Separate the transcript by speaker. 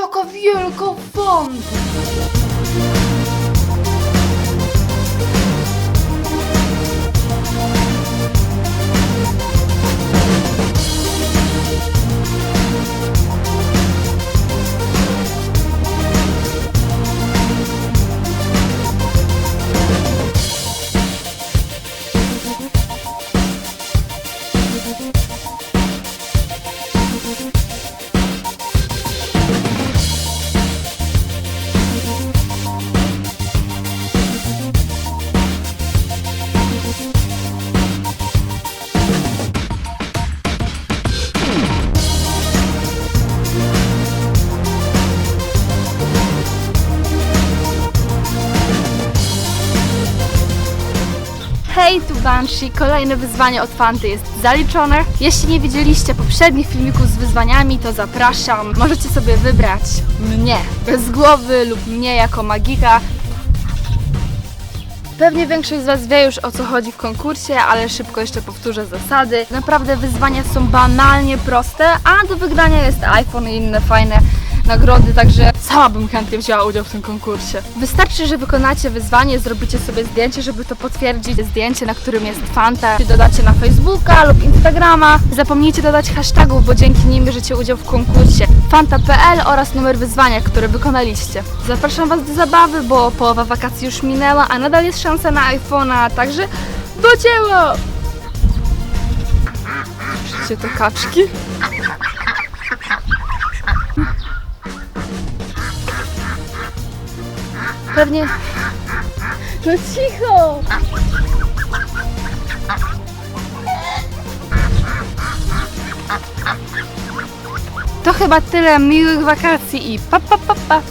Speaker 1: Jaka wielka fanta! Hej, tu Banshee. Kolejne wyzwanie od Fanty jest zaliczone. Jeśli nie widzieliście poprzednich filmików z wyzwaniami, to zapraszam. Możecie sobie wybrać mnie bez głowy lub mnie jako magika. Pewnie większość z Was wie już o co chodzi w konkursie, ale szybko jeszcze powtórzę zasady. Naprawdę wyzwania są banalnie proste, a do wygrania jest iPhone i inne fajne nagrody, także sama bym chętnie wzięła udział w tym konkursie. Wystarczy, że wykonacie wyzwanie, zrobicie sobie zdjęcie, żeby to potwierdzić. Zdjęcie, na którym jest Fanta, dodacie na Facebooka lub Instagrama. Zapomnijcie dodać hashtagów, bo dzięki nim bierzecie udział w konkursie fanta.pl oraz numer wyzwania, które wykonaliście. Zapraszam Was do zabawy, bo połowa wakacji już minęła, a nadal jest szansa na iPhone'a, także do dzieła! Słyszycie te kaczki? Pewnie... No cicho! To chyba tyle miłych wakacji i pa pa pa pa!